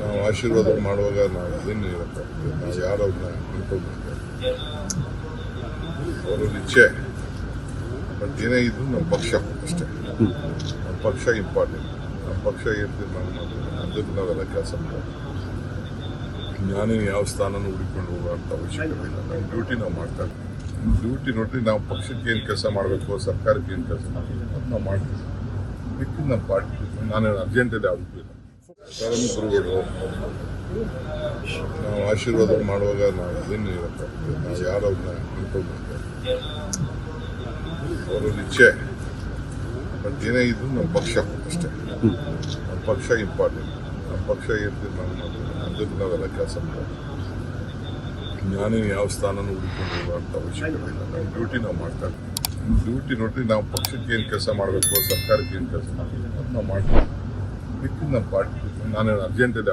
ನಾವು ಆಶೀರ್ವಾದ ಮಾಡುವಾಗ ನಾವು ಏನು ಇರಪ್ಪ ನಾವು ಯಾರವ್ರನ್ನ ಅನ್ಕೊಂಡಿರ್ತೇವೆ ಅವರು ಇಚ್ಛೆ ಬಟ್ ಏನೇ ಇದ್ರು ನಮ್ಮ ಪಕ್ಷ ಅಷ್ಟೇ. ನಮ್ಮ ಪಕ್ಷ ಇಂಪಾರ್ಟೆಂಟ್. ನಮ್ಮ ಪಕ್ಷ ಏನು ನಾನು ಮಾಡ್ತೀನಿ ಅದಕ್ಕೆ ನಾವೆಲ್ಲ ಕೆಲಸ ಮಾಡೋದು ನಾನೇನು ಯಾವ ಸ್ಥಾನನೂ ಹುಡುಕೊಂಡು ಹೋಗುವಂಥ ಅವಶ್ಯಕತೆ ಇಲ್ಲ. ನಮ್ಮ ಡ್ಯೂಟಿ ನಾವು ಮಾಡ್ತಾ ಡ್ಯೂಟಿ ನೋಡ್ರಿ ನಾವು ಪಕ್ಷಕ್ಕೆ ಏನು ಕೆಲಸ ಮಾಡಬೇಕು, ಸರ್ಕಾರಕ್ಕೆ ಏನು ಕೆಲಸ ಮಾಡಬೇಕು ಅಂತ ನಾವು ಮಾಡ್ತೀವಿ. ಮಿಕ್ಕಿದ ನಮ್ಮ ಪಾರ್ಟಿ ನಾನೇನು ಅರ್ಜೆಂಟ್ ಇದೆ ಯಾವುದಕ್ಕೂ ಇಲ್ಲ ಕಾರ್ಮಿಕರುಗಳು ನಾವು ಆಶೀರ್ವಾದ ಮಾಡುವಾಗ ನಾವು ಏನು ಇರಪ್ಪ ನಾವು ಯಾರವ್ರನ್ನ ಅನ್ಕೊಂಡಿರ್ತೇವೆ ಅವರು ಇಚ್ಛೆ ಬಟ್ ಏನೇ ಇದ್ರು ನಮ್ಮ ಪಕ್ಷ ಅಷ್ಟೇ ನಮ್ಮ ಪಕ್ಷ ಇಂಪಾರ್ಟೆಂಟ್ ನಮ್ಮ ಪಕ್ಷ ಇರ್ತೀವಿ ನಾನು ಅದಕ್ಕೆ ನಾವೆಲ್ಲ ಕೆಲಸ ಮಾಡೋದು ನಾನೇನು ಯಾವ ಸ್ಥಾನನೂ ಹುಡುಕೊಂಡು ಅಂತ ಅವಶ್ಯಕತೆ ಇಲ್ಲ ನಮ್ಮ ಡ್ಯೂಟಿ ನಾವು ಮಾಡ್ತಾ ಇದ್ದೀವಿ ಡ್ಯೂಟಿ ನೋಡ್ರಿ ನಾವು ಪಕ್ಷಕ್ಕೆ ಏನು ಕೆಲಸ ಮಾಡಬೇಕು, ಸರ್ಕಾರಕ್ಕೆ ಏನು ಕೆಲಸ ಮಾಡಬೇಕು ನಾವು ಮಾಡ್ತೀವಿ. ಬಿಟ್ಟು ನಮ್ಮ ಪಾರ್ಟಿ, ನಾನೇನು ಅರ್ಜೆಂಟ್ ಇದೆ